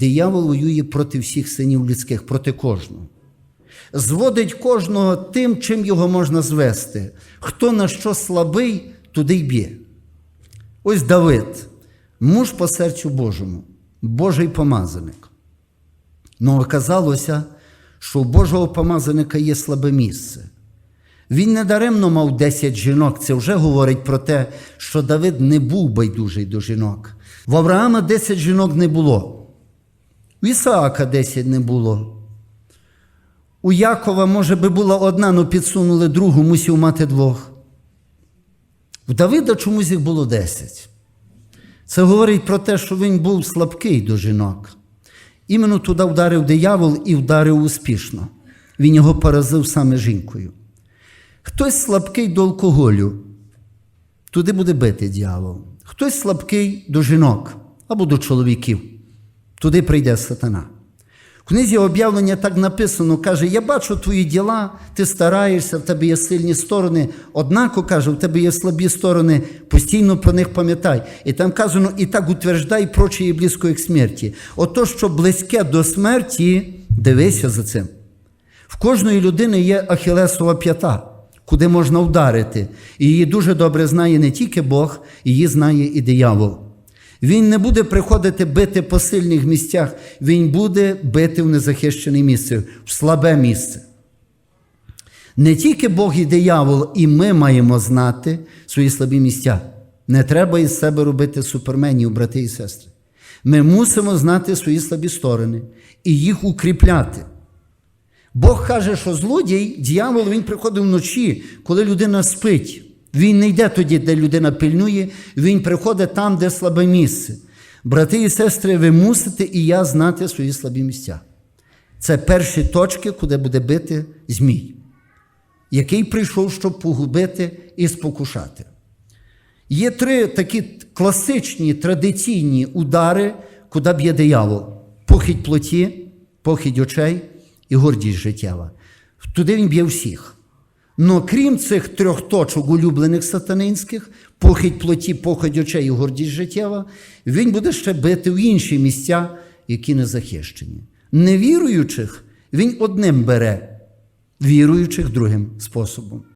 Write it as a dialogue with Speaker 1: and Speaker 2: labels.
Speaker 1: диявол воює проти всіх синів людських, проти кожного. Зводить кожного тим, чим його можна звести. Хто на що слабий, туди й б'є. Ось Давид, муж по серцю Божому, Божий помазаник. Ну, оказалося, що у Божого помазаника є слабе місце. Він недаремно мав 10 жінок. Це вже говорить про те, що Давид не був байдужий до жінок. В Авраама 10 жінок не було. У Ісаака 10 не було. У Якова, може би, була одна, але підсунули другу, мусів мати двох. У Давида чомусь їх було 10. Це говорить про те, що він був слабкий до жінок. Іменно туди вдарив диявол і вдарив успішно. Він його поразив саме жінкою. Хтось слабкий до алкоголю, туди буде бити дьявол. Хтось слабкий до жінок або до чоловіків, туди прийде сатана. В книзі об'явлення так написано, каже: Я бачу твої діла, ти стараєшся, в тебе є сильні сторони. Однако каже, в тебе є слабі сторони, постійно про них пам'ятай. І там казано, і так утверждай проче є близько як смерті. Ото, що близьке до смерті, дивися за цим. В кожної людини є ахілесова п'ята, куди можна вдарити. І її дуже добре знає не тільки Бог, її знає і диявол. Він не буде приходити бити по сильних місцях, він буде бити в незахищене місце, в слабе місце. Не тільки Бог і диявол, і ми маємо знати свої слабі місця. Не треба із себе робити суперменів, брати і сестри. Ми мусимо знати свої слабі сторони і їх укріпляти. Бог каже, що злодій, дьявол, він приходить вночі, коли людина спить. Він не йде тоді, де людина пильнує, він приходить там, де слабе місце. Брати і сестри, ви мусите і я знати свої слабі місця. Це перші точки, куди буде бити Змій, який прийшов, щоб погубити і спокушати. Є три такі класичні традиційні удари, куди б'є диявол: похідь плоті, похідь очей і гордість життєва. Туди він б'є всіх. Но крім цих трьох точок улюблених сатанинських, похідь плоті, похідь очей і гордість життєва, він буде ще бити в інші місця, які не захищені. Невіруючих він одним бере, віруючих другим способом.